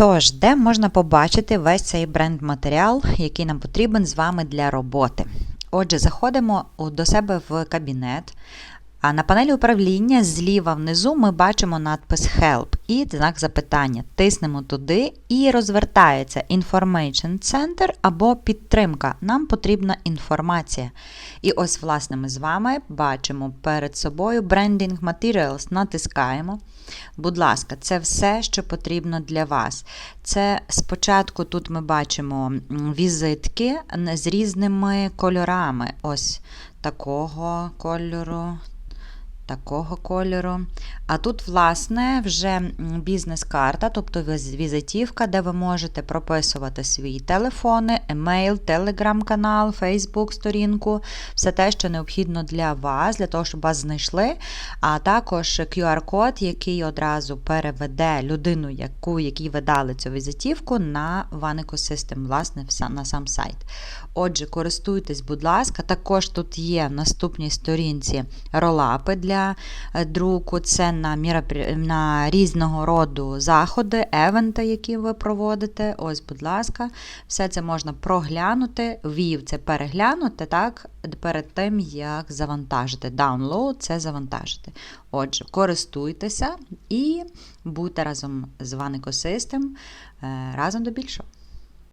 Тож, де можна побачити весь цей бренд-матеріал, який нам потрібен з вами для роботи? Отже, заходимо до себе в кабінет. А на панелі управління зліва внизу ми бачимо надпис Help і знак запитання. Тиснемо туди і розвертається Information Center або підтримка. Нам потрібна інформація. І ось, власне, ми з вами бачимо перед собою Branding Materials. Натискаємо. Будь ласка, це все, що потрібно для вас. Це спочатку тут ми бачимо візитки з різними кольорами. Ось такого кольору, такого кольору. А тут, власне, вже бізнес-карта, тобто візитівка, де ви можете прописувати свої телефони, емейл, телеграм-канал, фейсбук-сторінку, все те, що необхідно для вас, для того, щоб вас знайшли. А також QR-код, який одразу переведе людину, яку, якій ви дали цю візитівку, на One Ecosystem, власне, на сам сайт. Отже, користуйтесь, будь ласка. Також тут є в наступній сторінці ролапи для е, друку. Це на, міропрі- на різного роду заходи, евенти, які ви проводите. Ось, будь ласка, все це можна проглянути. Вів це переглянути, так, перед тим, як завантажити. Download це завантажити. Отже, користуйтеся і будьте разом з One Ecosystem, е, разом до більшого.